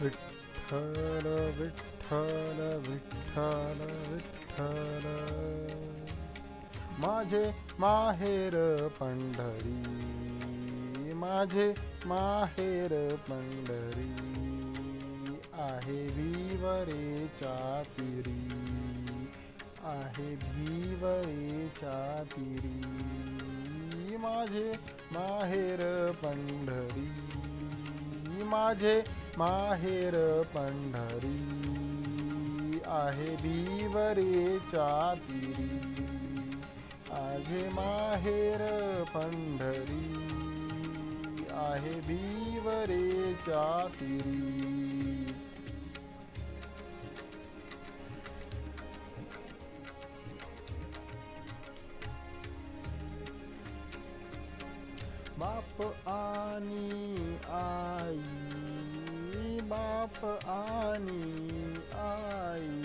विठ्ठल विठ्ठल विठ्ठल विठ्ठल. माझे माहेर पंढरी. माझे माहेर पंढरी. आहे विवरेच्या तीरी. आहे भीवरेच्या तीरी. माझे माहेर पंढरी. माझे माहेर पंढरी आहे भीवरेच्या तिरी आहे माहेर पंढरी आहे भीवरेच्या तिरी बाप आणि आई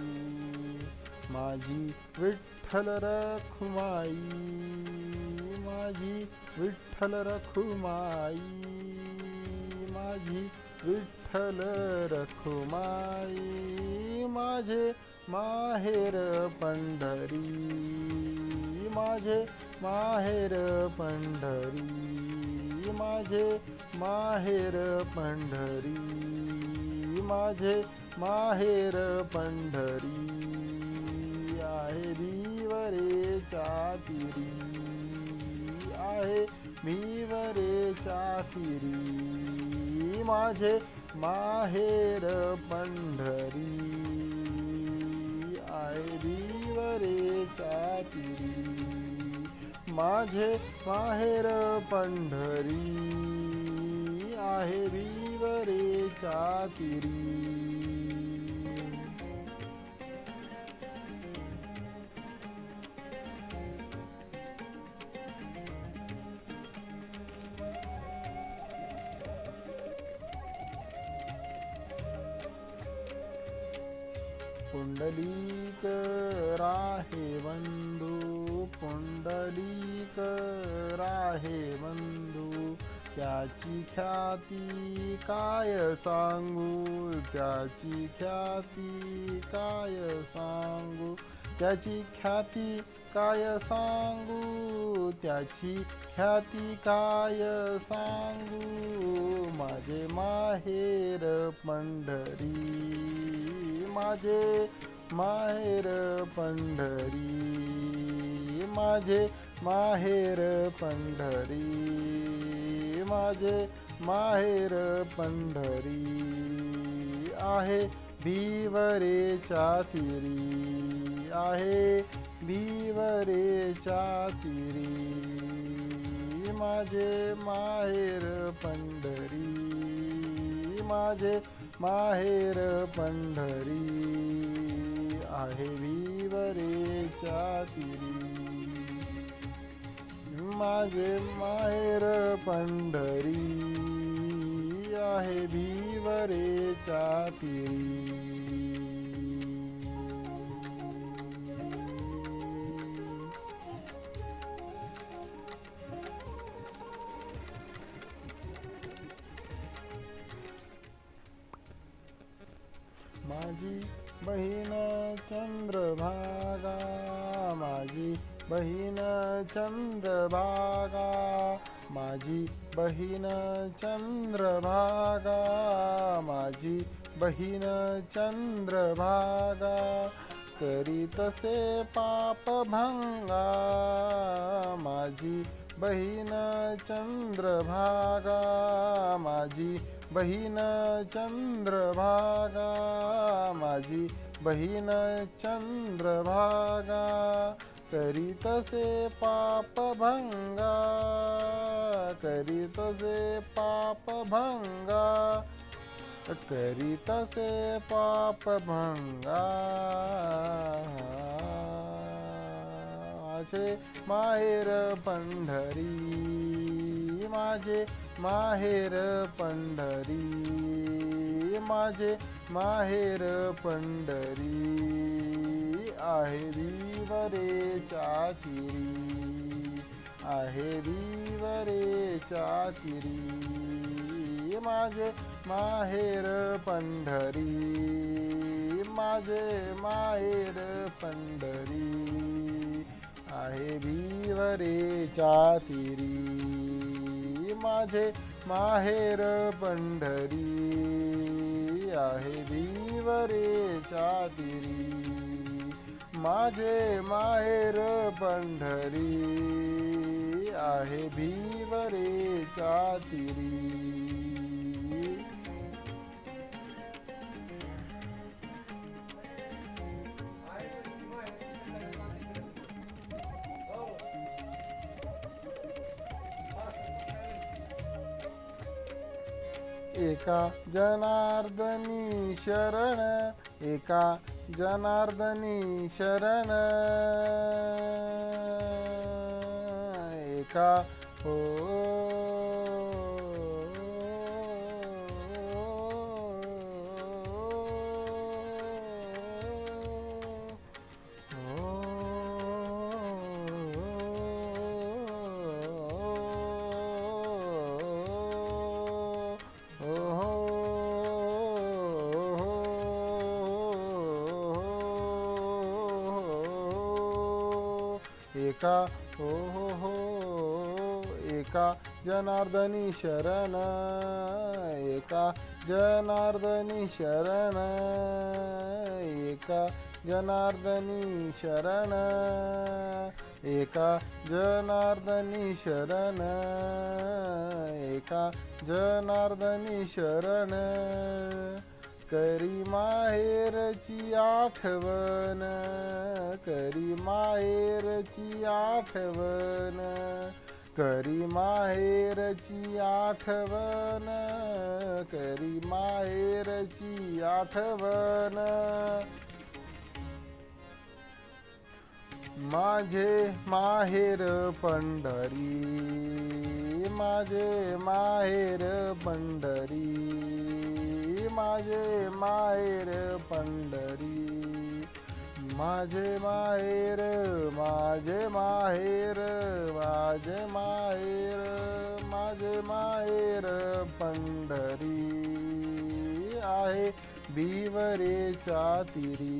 माझी विठ्ठल रखुमाई माझी विठ्ठल रखुमाई माझी विठ्ठल रखुमाई माझे माहेर पंढरी माझे माहेर पंढरी माझे माहेर पंढरी. माझे माहेर पंढरी आहे भीवरेच्या चातिरी आहे भीवरेच्या तीरी माझे माहेर पंढरी आहे भीवरेच्या चातिरी माझे माहेर पंढरी भीवरेच्या तीरी पुंडलीक राहे बंधू पुंडलीक राहे बंधू त्याची ख्याती काय सांगू? त्याची ख्याती काय सांगू? त्याची ख्याती काय सांगू? त्याची ख्याती काय सांगू? माझे माहेर पंढरी माझे माहेर पंढरी माझे माहेर पंढरी. माझे माहेर पंढरी आहे भीवरेच्या तिरी आहे भीवरेच्या तिरी. माझे माहेर पंढरी माझे माहेर पंढरी आहे भीवरेच्या तिरी. माझे माहेर पंढरी आहे भीवरेच्या तिरी माझी बहीण बहीण चंद्रभागा माझी बहीण चंद्रभागा माझी बहीण चंद्रभागा करी तसे पाप भंगा माझी बहीण चंद्रभागा माझी बहीण चंद्रभागा माझी बहीण चंद्रभागा करीतसे पाप भंगा करीतसे पाप भंगा करीतसे पाप भंगा माझे माहेर पंढरी माझे माहेर पंढरी माझे माहेर पंढरी आहे वरे तिरी आहे विवरेच्या तिरी माझे माहेर पंढरी माझे माहेर पंढरी आहे भीवरेच्या तिरी माझे माहेर पंढरी आहे भीवरेच्या तिरी माझे माहेर पंढरी आहे भीवरे तिरी एका जनार्दनी शरण एका जनार्दनी शरण. एका हो एका हो हो हो एका जनार्दनी शरण एका जनार्दनी शरण एका जनार्दनी शरण एका जनार्दनी शरण एका जनार्दनी शरण। करी माहेरची आठवण करी माहेरची आठवण करी माहेरची आठवण करी माहेरची आठवण. माझे माहेर पंढरी माझे माहेर पंढरी. माझे माहेर पंढरी. माझे माहेर माझे माहेर माझे माहेर माझे माहेर पंढरी आहे भीवरेच्या तिरी.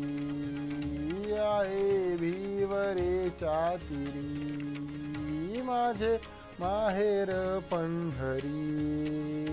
आहे भीवरेच्या तिरी. माझे माहेर पंढरी.